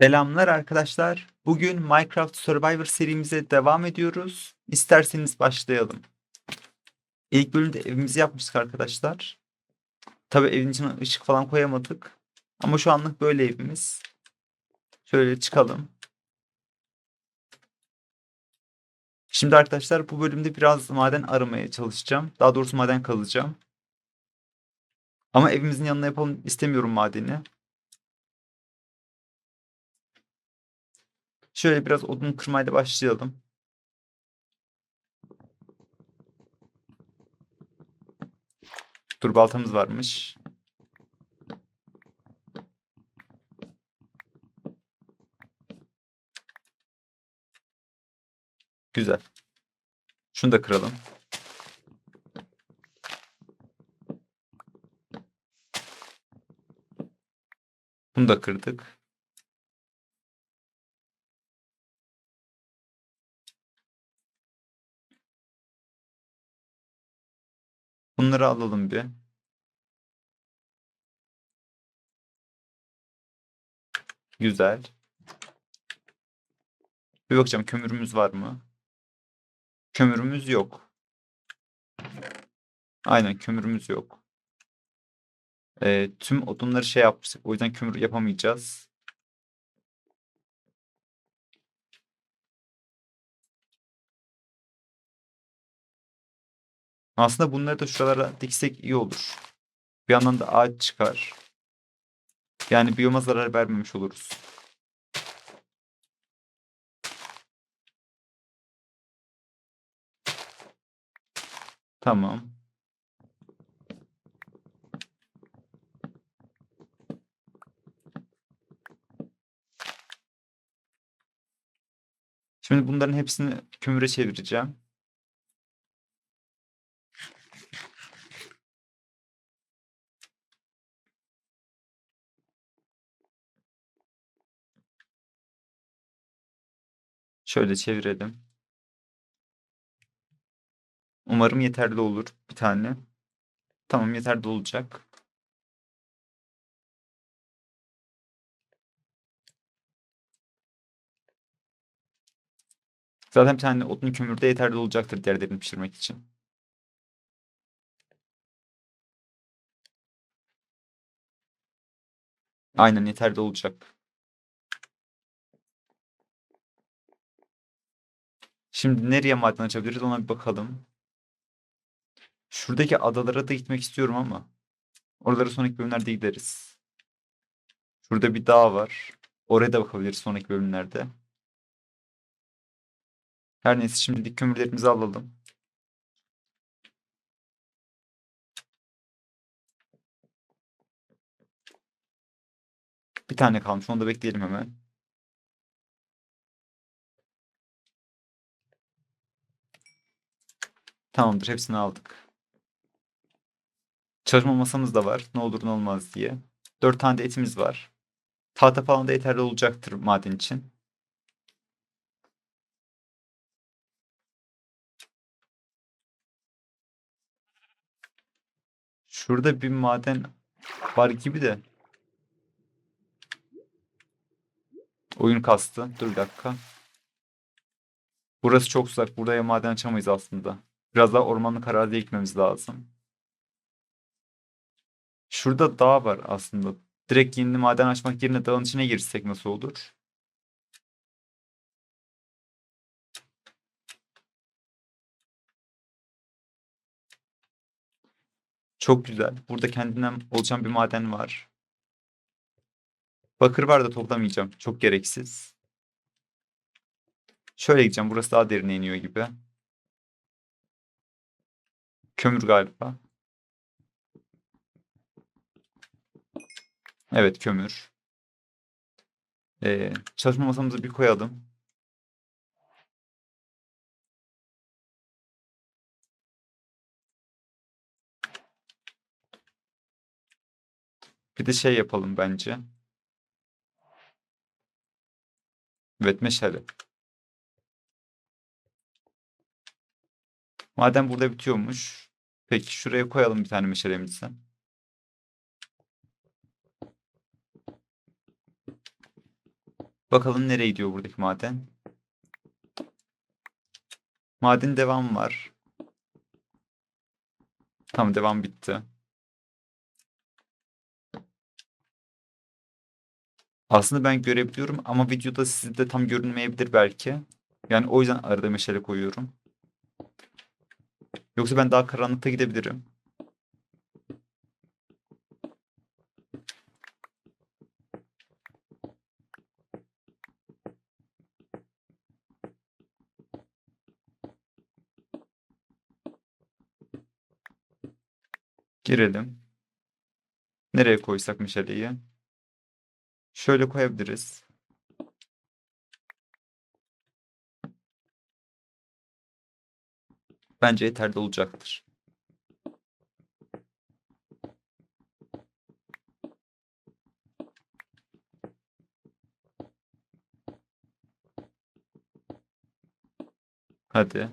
Selamlar arkadaşlar. Bugün Minecraft Survivor serimize devam ediyoruz. İsterseniz başlayalım. İlk bölümde evimizi yapmıştık arkadaşlar. Tabii evin içine ışık falan koyamadık. Ama şu anlık böyle evimiz. Şöyle çıkalım. Şimdi arkadaşlar bu bölümde biraz maden aramaya çalışacağım. Daha doğrusu maden kazacağım. Ama evimizin yanına yapalım istemiyorum madeni. Şöyle biraz odun kırmayla başlayalım. Dur baltamız varmış. Güzel. Şunu da kıralım. Bunu da kırdık. Bunları alalım bir. Güzel. Bir bakacağım kömürümüz var mı? Kömürümüz yok. Aynen kömürümüz yok. Ee, tüm odunları şey yapmıştık. O yüzden kömür yapamayacağız. Aslında bunları da şuralara diksek iyi olur. Bir yandan da ağaç çıkar. Yani biyoma zarar vermemiş oluruz. Tamam. Şimdi bunların hepsini kömüre çevireceğim. Şöyle çevirelim. Umarım yeterli olur bir tane. Tamam yeterli olacak. Zaten bir tane odun kömür de yeterli olacaktır diğerlerini pişirmek için. Aynen yeterli olacak. Şimdi nereye maden açabiliriz ona bir bakalım. Şuradaki adalara da gitmek istiyorum ama. Oralara sonraki bölümlerde gideriz. Şurada bir dağ var. Oraya da bakabiliriz sonraki bölümlerde. Her neyse şimdilik kömürlerimizi alalım. Bir tane kalmış. Onu da bekleyelim hemen. Tamamdır. Hepsini aldık. Çalışma masamız da var. Ne olur ne olmaz diye. Dört tane de etimiz var. Tahta falan da yeterli olacaktır maden için. Şurada bir maden var gibi de. Oyun kastı. Dur bir dakika. Burası çok uzak. Buraya maden açamayız aslında. Biraz daha ormanlık araziye gitmemiz lazım. Şurada dağ var aslında. Direkt yeni maden açmak yerine dağın içine girsek nasıl olur? Çok güzel. Burada kendinden oluşan bir maden var. Bakır var da toplamayacağım. Çok gereksiz. Şöyle gideceğim. Burası daha derine iniyor gibi. Kömür galiba. Evet kömür. Ee, çalışma masamızı bir koyalım. Bir de şey yapalım bence. Evet meşale. Madem burada bitiyormuş. Peki şuraya koyalım bir tane meşalemizi. Bakalım nereye gidiyor buradaki maden. Maden devam var. Tamam devam bitti. Aslında ben görebiliyorum ama videoda sizde tam görünmeyebilir belki. Yani o yüzden arada meşale koyuyorum. Yoksa ben daha karanlıkta gidebilirim. Girelim. Nereye koysak meşaleyi? Şöyle koyabiliriz. Bence yeterli olacaktır. Hadi.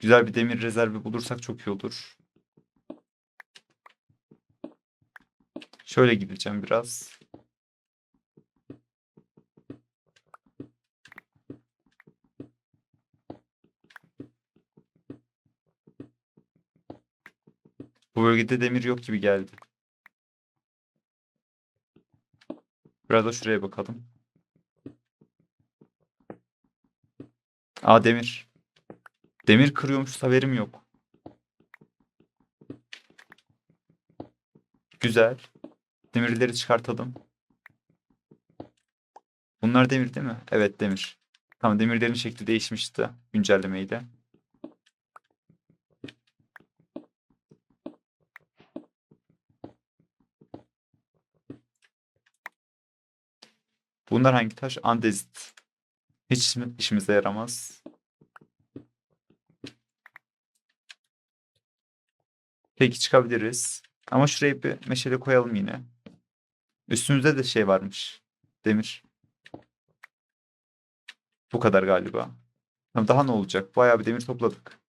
Güzel bir demir rezervi bulursak çok iyi olur. Şöyle gideceğim biraz. Bölgede demir yok gibi geldi. Biraz da şuraya bakalım. Aa demir. Demir kırıyormuş haberim yok. Güzel. Demirleri çıkartalım. Bunlar demir değil mi? Evet demir. Tamam demirlerin şekli değişmişti güncellemeyle. Bunlar hangi taş? Andezit. Hiç işimi- işimize yaramaz. Peki çıkabiliriz. Ama şuraya bir meşale koyalım yine. Üstümüzde de şey varmış. Demir. Bu kadar galiba. Tamam, Daha ne olacak? Bayağı bir demir topladık.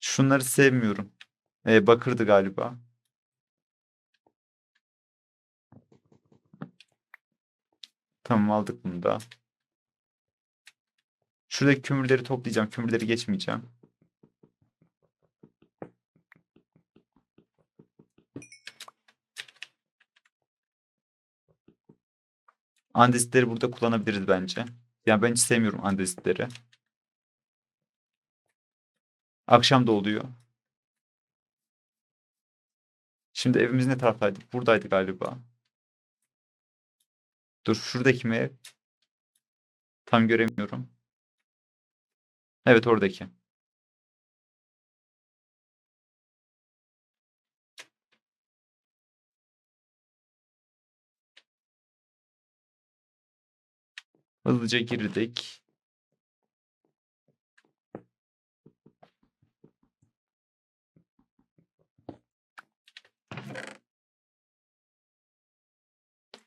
Şunları sevmiyorum. Ee, bakırdı galiba. Tamam aldık bunu da. Şuradaki kömürleri toplayacağım. Kömürleri geçmeyeceğim. Andesitleri burada kullanabiliriz bence. Yani ben hiç sevmiyorum andesitleri. Akşam da oluyor. Şimdi evimiz ne taraftaydı? Buradaydı galiba. Dur şuradaki mi? Tam göremiyorum. Evet oradaki. Hızlıca girdik.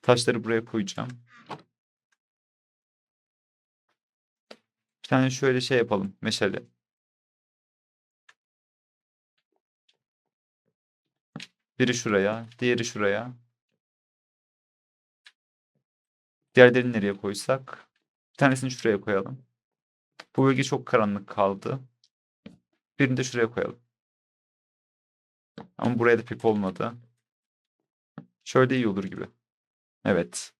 Taşları buraya koyacağım. Bir tane şöyle şey yapalım. Meşale. Biri şuraya, diğeri şuraya. Diğerlerini nereye koysak? Bir tanesini şuraya koyalım. Bu bölge çok karanlık kaldı. Birini de şuraya koyalım. Ama buraya da pek olmadı. Şöyle iyi olur gibi. Evet.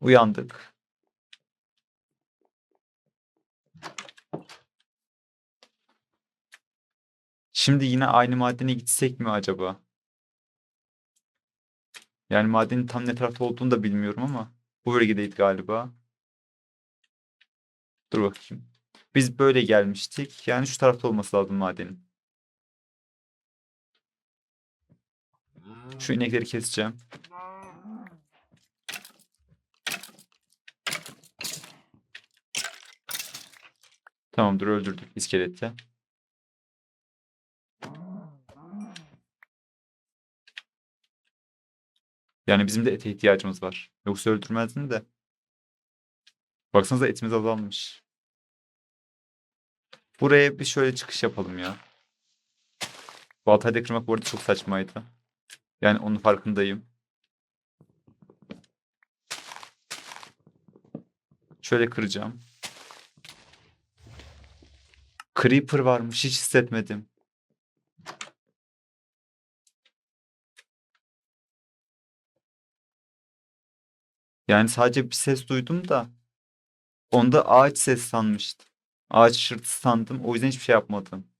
Uyandık. Şimdi yine aynı madene gitsek mi acaba? Yani madenin tam ne tarafta olduğunu da bilmiyorum ama bu bölgedeydi galiba. Dur bakayım. Biz böyle gelmiştik. Yani şu tarafta olması lazım madenin. Şu inekleri keseceğim. Tamamdır öldürdük iskeleti. Yani bizim de ete ihtiyacımız var. Yoksa öldürmezdin de. Baksanıza etimiz azalmış. Buraya bir şöyle çıkış yapalım ya. Baltayla kırmak bu arada çok saçmaydı. Yani onun farkındayım. Şöyle kıracağım. Creeper varmış hiç hissetmedim. Yani sadece bir ses duydum da onda ağaç ses sanmıştım. Ağaç şırtısı sandım. O yüzden hiçbir şey yapmadım.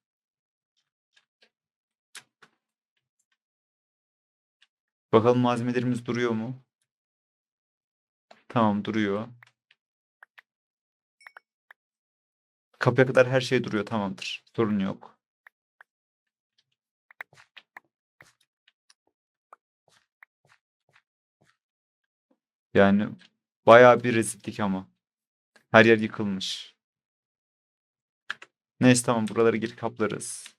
Bakalım malzemelerimiz duruyor mu? Tamam duruyor. Kapıya kadar her şey duruyor tamamdır. Sorun yok. Yani bayağı bir rezillik ama. Her yer yıkılmış. Neyse tamam buraları geri kaplarız.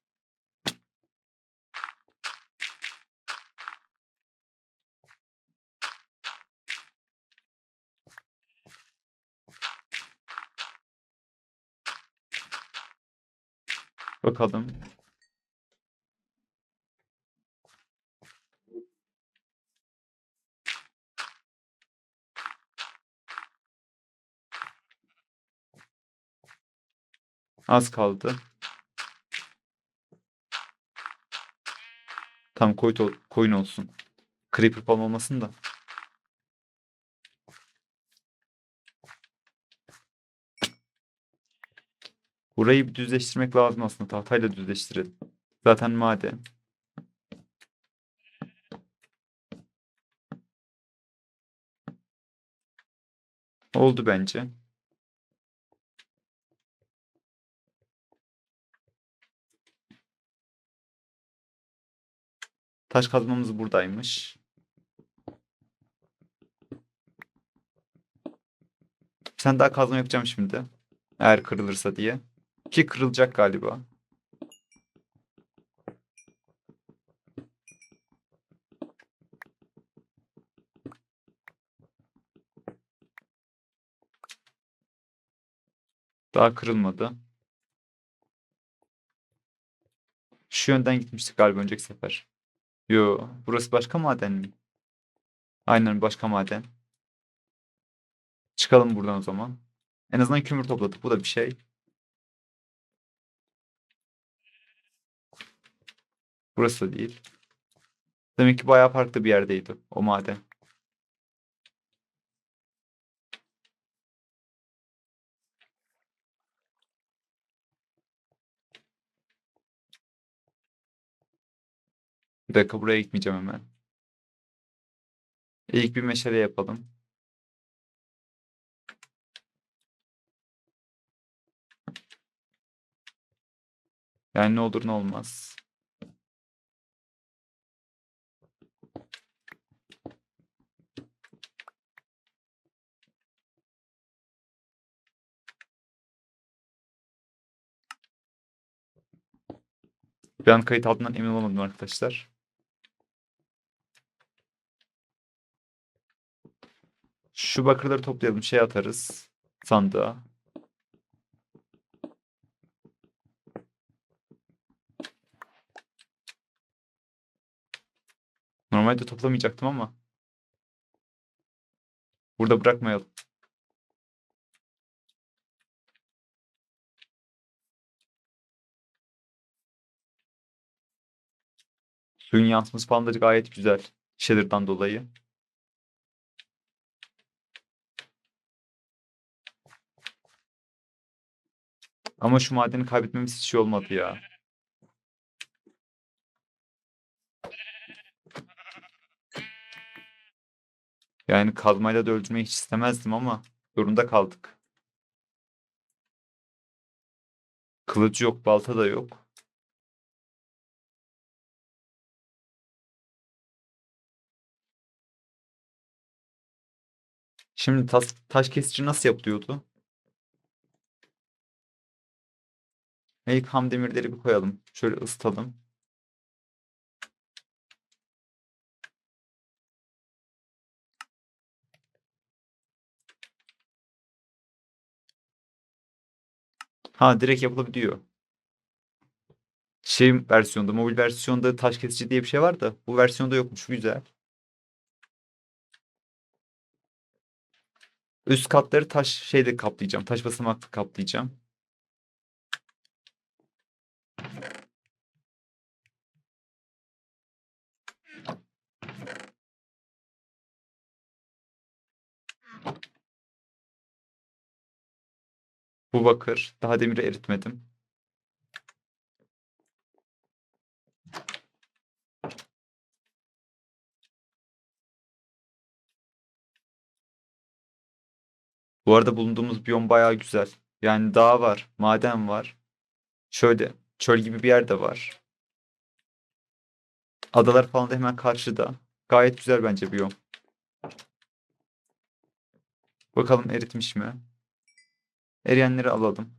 Bakalım. Az kaldı. Tam koyun, ol- koyun olsun. Creeper falan olmasın da. Burayı bir düzleştirmek lazım aslında. Tahtayla düzleştirelim. Zaten maden. Oldu bence. Taş kazmamız buradaymış. Sen daha kazma yapacağım şimdi. Eğer kırılırsa diye. Ki kırılacak galiba. Daha kırılmadı. Şu yönden gitmiştik galiba önceki sefer. Yo, burası başka maden mi? Aynen başka maden. Çıkalım buradan o zaman. En azından kömür topladık. Bu da bir şey. Burası da değil. Demek ki bayağı farklı bir yerdeydi o maden. Bir dakika buraya gitmeyeceğim hemen. İlk bir meşale yapalım. Yani ne olur ne olmaz. An kayıt altından emin olamadım arkadaşlar. Şu bakırları toplayalım. Şey atarız. Sandığa. Normalde toplamayacaktım ama. Burada bırakmayalım. Suyun yansıması falan da gayet güzel. Shader'dan dolayı. Ama şu madeni kaybetmemiz hiç iyi olmadı ya. Yani kazmayla da öldürmeyi hiç istemezdim ama zorunda kaldık. Kılıç yok, balta da yok. Şimdi taş, taş kesici nasıl yapılıyordu? İlk ham demirleri bir koyalım. Şöyle ısıtalım. Ha direkt yapılabiliyor. Şey versiyonda, mobil versiyonda taş kesici diye bir şey var da bu versiyonda yokmuş. Güzel. Üst katları taş şeyle kaplayacağım. Taş basamakla kaplayacağım. Bu bakır. Daha demiri eritmedim. Bu arada bulunduğumuz biyom bayağı güzel. Yani dağ var, maden var. Şöyle çöl gibi bir yer de var. Adalar falan da hemen karşıda. Gayet güzel bence biyom. Bakalım eritmiş mi? Eriyenleri alalım.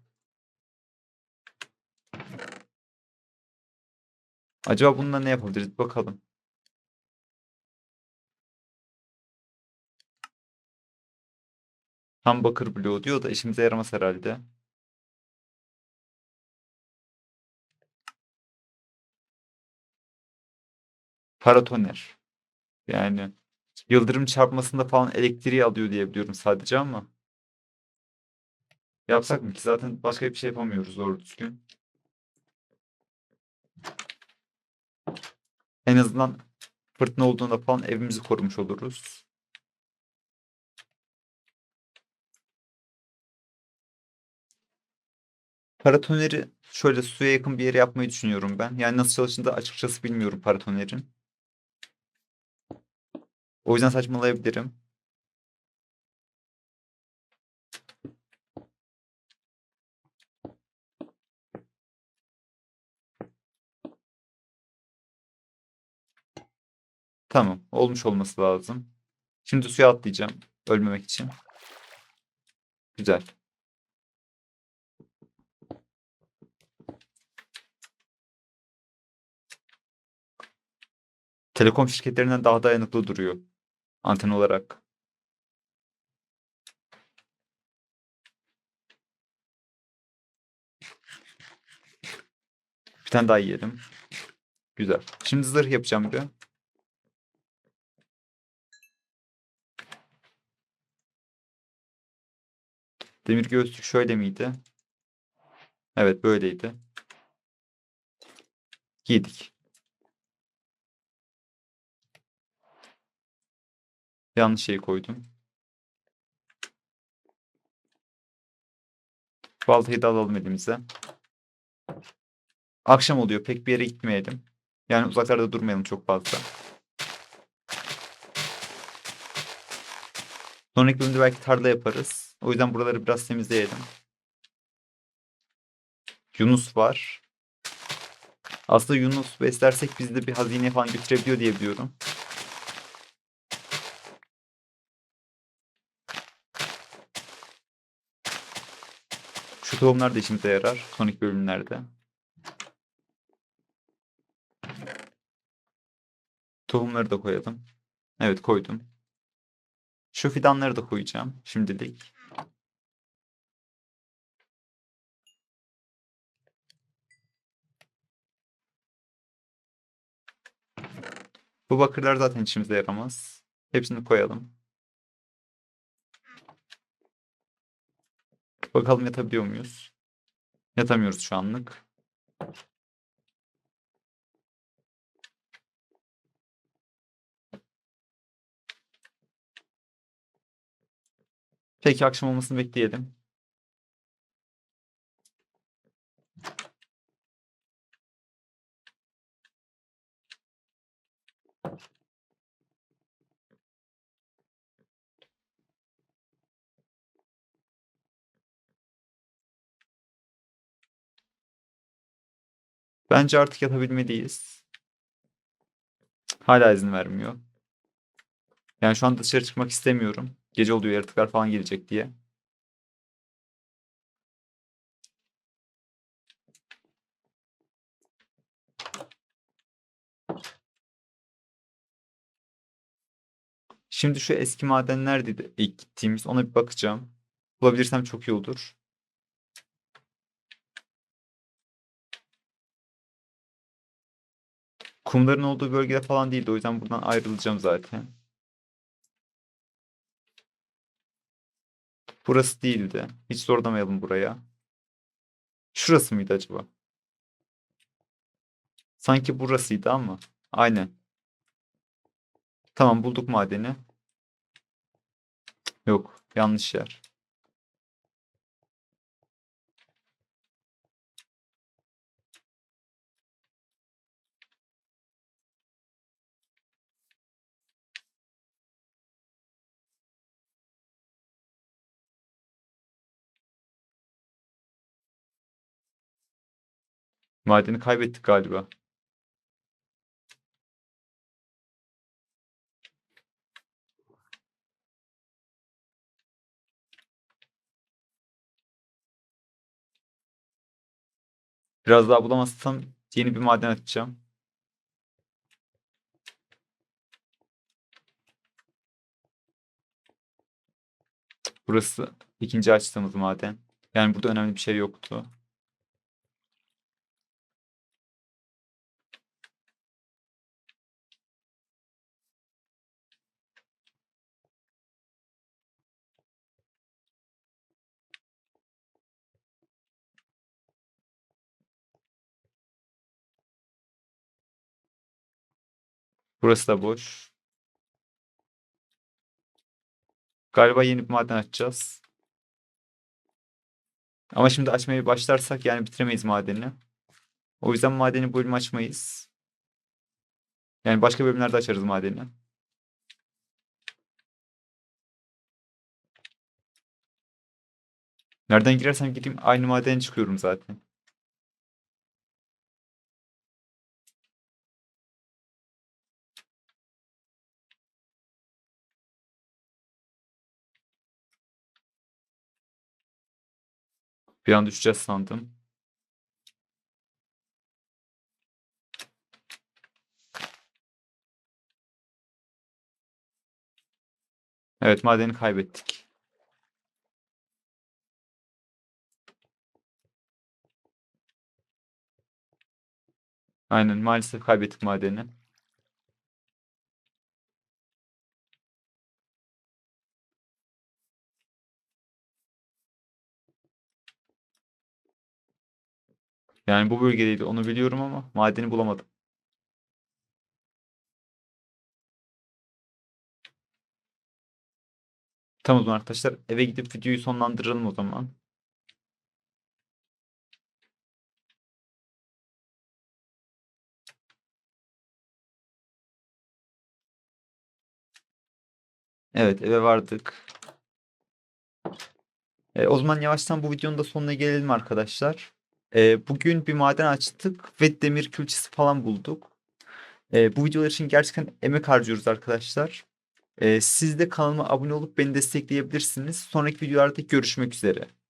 Acaba bununla ne yapabiliriz? Bakalım. Tam bakır bloğu diyor da işimize yaramaz herhalde. Paratoner. Yani yıldırım çarpmasında falan elektriği alıyor diye biliyorum sadece ama. Yapsak mı ki? Zaten başka bir şey yapamıyoruz doğru düzgün. En azından fırtına olduğunda falan evimizi korumuş oluruz. Paratoneri şöyle suya yakın bir yere yapmayı düşünüyorum ben. Yani nasıl çalıştığını da açıkçası bilmiyorum paratonerin. O yüzden saçmalayabilirim. Tamam. Olmuş olması lazım. Şimdi suya atlayacağım. Ölmemek için. Güzel. Telekom şirketlerinden daha dayanıklı duruyor. Anten olarak. Bir tane daha yiyelim. Güzel. Şimdi zırh yapacağım bir. Demir göğüslük şöyle miydi? Evet böyleydi. Giydik. Yanlış şeyi koydum. Baltayı da alalım elimize. Akşam oluyor. Pek bir yere gitmeyelim. Yani uzaklarda durmayalım çok fazla. Sonraki bölümde belki tarla yaparız. O yüzden buraları biraz temizleyelim. Yunus var. Aslında Yunus beslersek bizi de bir hazine falan götürebiliyor diye biliyorum. Şu tohumlar da işimize yarar sonraki bölümlerde. Tohumları da koyalım. Evet koydum. Şu fidanları da koyacağım şimdilik. Bu bakırlar zaten işimize yaramaz. Hepsini koyalım. Bakalım yatabiliyor muyuz? Yatamıyoruz şu anlık. Peki akşam olmasını bekleyelim. Bence artık yatabilmeliyiz. Hala izin vermiyor. Yani şu an dışarı çıkmak istemiyorum. Gece oluyor yaratıklar falan gelecek diye. Şimdi şu eski maden neredeydi ilk gittiğimiz ona bir bakacağım. Bulabilirsem çok iyi olur. Kumların olduğu bölgede falan değildi. O yüzden buradan ayrılacağım zaten. Burası değildi. Hiç zorlamayalım buraya. Şurası mıydı acaba? Sanki burasıydı ama. Aynen. Tamam bulduk madeni. Yok. Yanlış yer. Madeni kaybettik galiba. Biraz daha bulamazsam yeni bir maden açacağım. Burası ikinci açtığımız maden. Yani burada önemli bir şey yoktu. Burası da boş. Galiba yeni bir maden açacağız. Ama şimdi açmaya başlarsak yani bitiremeyiz madeni. O yüzden madeni bu bölüm açmayız. Yani başka bölümlerde açarız madeni. Nereden girersem gireyim aynı madene çıkıyorum zaten. Bir an düşeceğiz sandım. Evet madeni kaybettik. Aynen maalesef kaybettik madeni. Yani bu bölgedeydi onu biliyorum ama madeni bulamadım. Tamam o zaman arkadaşlar eve gidip videoyu sonlandıralım o zaman. Evet eve vardık. E, o zaman yavaştan bu videonun da sonuna gelelim arkadaşlar. E, bugün bir maden açtık ve demir külçesi falan bulduk. E, bu videolar için gerçekten emek harcıyoruz arkadaşlar. E, siz de kanalıma abone olup beni destekleyebilirsiniz. Sonraki videolarda görüşmek üzere.